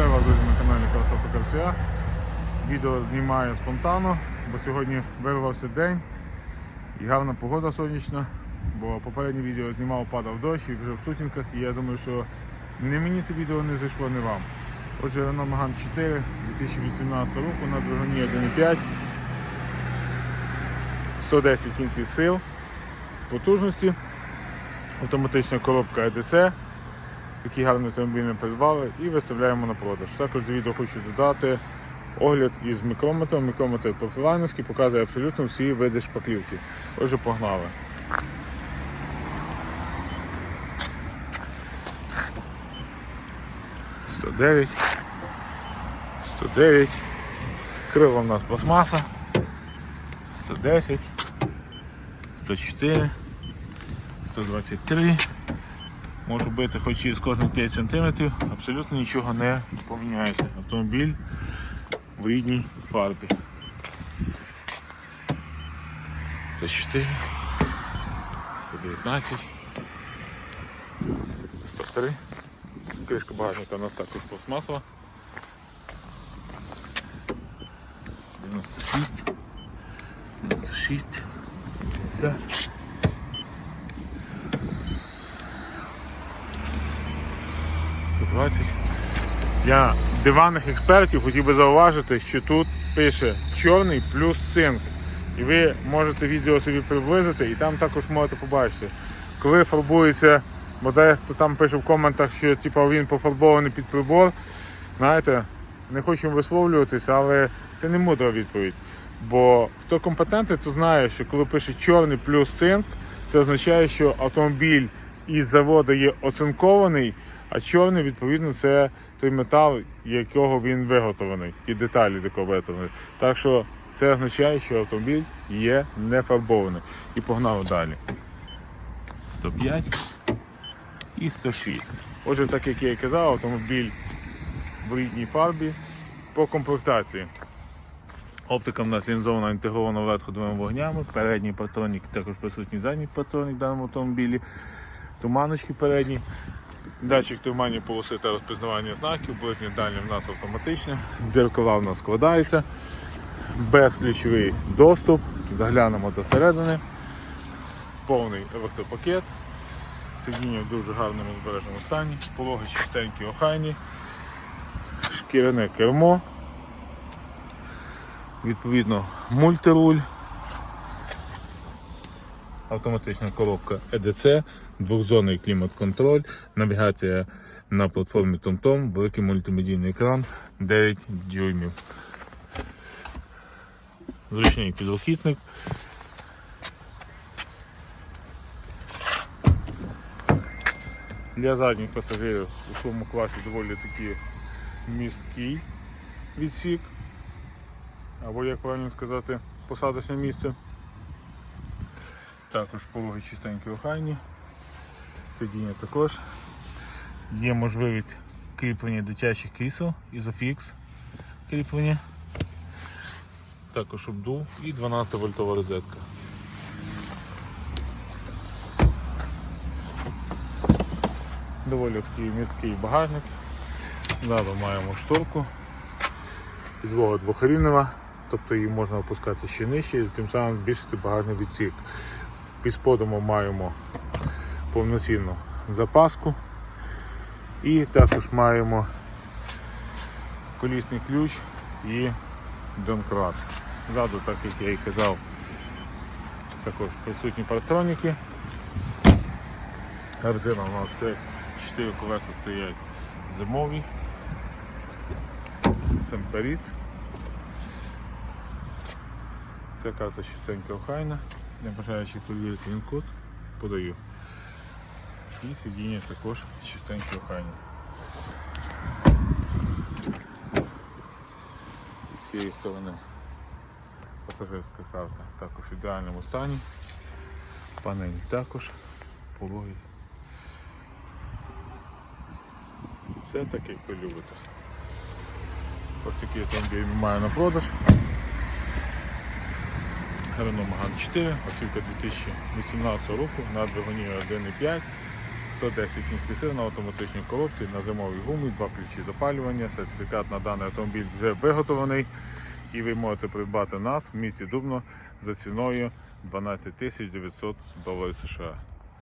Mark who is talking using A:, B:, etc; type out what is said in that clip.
A: Вітаю вас друзі, на каналі Красота Карсія. Відео знімаю спонтанно, бо сьогодні вирвався день і гарна погода сонячна, бо попереднє відео знімав, падав дощ і вже в сутінках, і я думаю, що не мені це відео не зайшло, не вам. Отже, Renault Megane 4 2018 року на двигуні 1.5, 110 кінських сил, потужності, автоматична коробка EDC. Такий гарний автомобіль ми придбали і виставляємо на продаж. Також до відео хочу додати огляд із мікрометром. Мікрометр профілайновський показує абсолютно всі види шпаклівки. Отже, погнали. Сто дев'ять. 109. Крила у нас пластмаса. 110. 104. 123. Можу бити хоч через кожних 5 см, абсолютно нічого не поміняється. Автомобіль в рідній фарбі. 104, 119, 103. Кришка багажника у нас також пластмасова. 96, 96, 80. Для диванних експертів хотів би зауважити, що тут пише чорний плюс цинк. І ви можете відео собі приблизити і там також можете побачити. Коли фарбується, бо дехто там пише в коментах, що типу, він пофарбований під прибор, знаєте, не хочу висловлюватися, але це не мудра відповідь. Бо хто компетентний, то знає, що коли пише чорний плюс цинк, це означає, що автомобіль із заводу є оцинкований, а чорний, відповідно, це той метал, якого він виготовлений, ті деталі, з якого виготовлені. Так що це означає, що автомобіль є не фарбований. І погнали далі. 105 і 106. Отже, так як я і казав, автомобіль в рідній фарбі по комплектації. Оптика в нас лінзована інтегрована led ходовими вогнями, передній патронник, також присутній задній патронник в даному автомобілі, туманочки передні, датчик тримання полоси та розпізнавання знаків, ближнє дальнє в нас автоматичне, дзеркала в нас складаються, безключовий доступ, заглянемо до середини, повний електропакет, сидіння в дуже гарному збереженому стані, пологи чистенькі, охайні, шкіряне кермо. Відповідно, мультируль, автоматична коробка EDC, двохзонний клімат-контроль, навігація на платформі TomTom, великий мультимедійний екран 9 дюймів. Зручний підлокітник. Для задніх пасажирів у своєму класі доволі таки місткий відсік або як правильно сказати, посадочне місце. Також пологи чистенькі охайні, сидіння також. Є можливість кріплення дитячих крісел, ізофікс кріплення, також обдув і 12 вольтова розетка. Доволі такий місткий багажник. Ззаду маємо шторку. Підлога двохрівнева, тобто її можна опускати ще нижче і тим самим збільшити багажний відсік. Під сподом маємо повноцінну запаску і також маємо колісний ключ і домкрат. Ззаду, так як я і казав, також присутні партроніки. Резина у нас все 4 колеса стоять зимові. Семперіт. Ця карта чистенька охайна. Не бажаючи перевірити він код, подаю. І сидіння також чистенькі охайні. І з цієї сторони пасажирська карта також в ідеальному стані. Панелі також пологі. Все так, як ви любите. Ось такий автомобіль маю на продаж. Renault Megane 4, автівка 2018 року на двигуні 1.5, 110 кінських сил на автоматичній коробці, на зимовій гумі, два ключі запалювання. Сертифікат на даний автомобіль вже виготовлений. І ви можете придбати нас в місті Дубно за ціною 12 900 доларів США.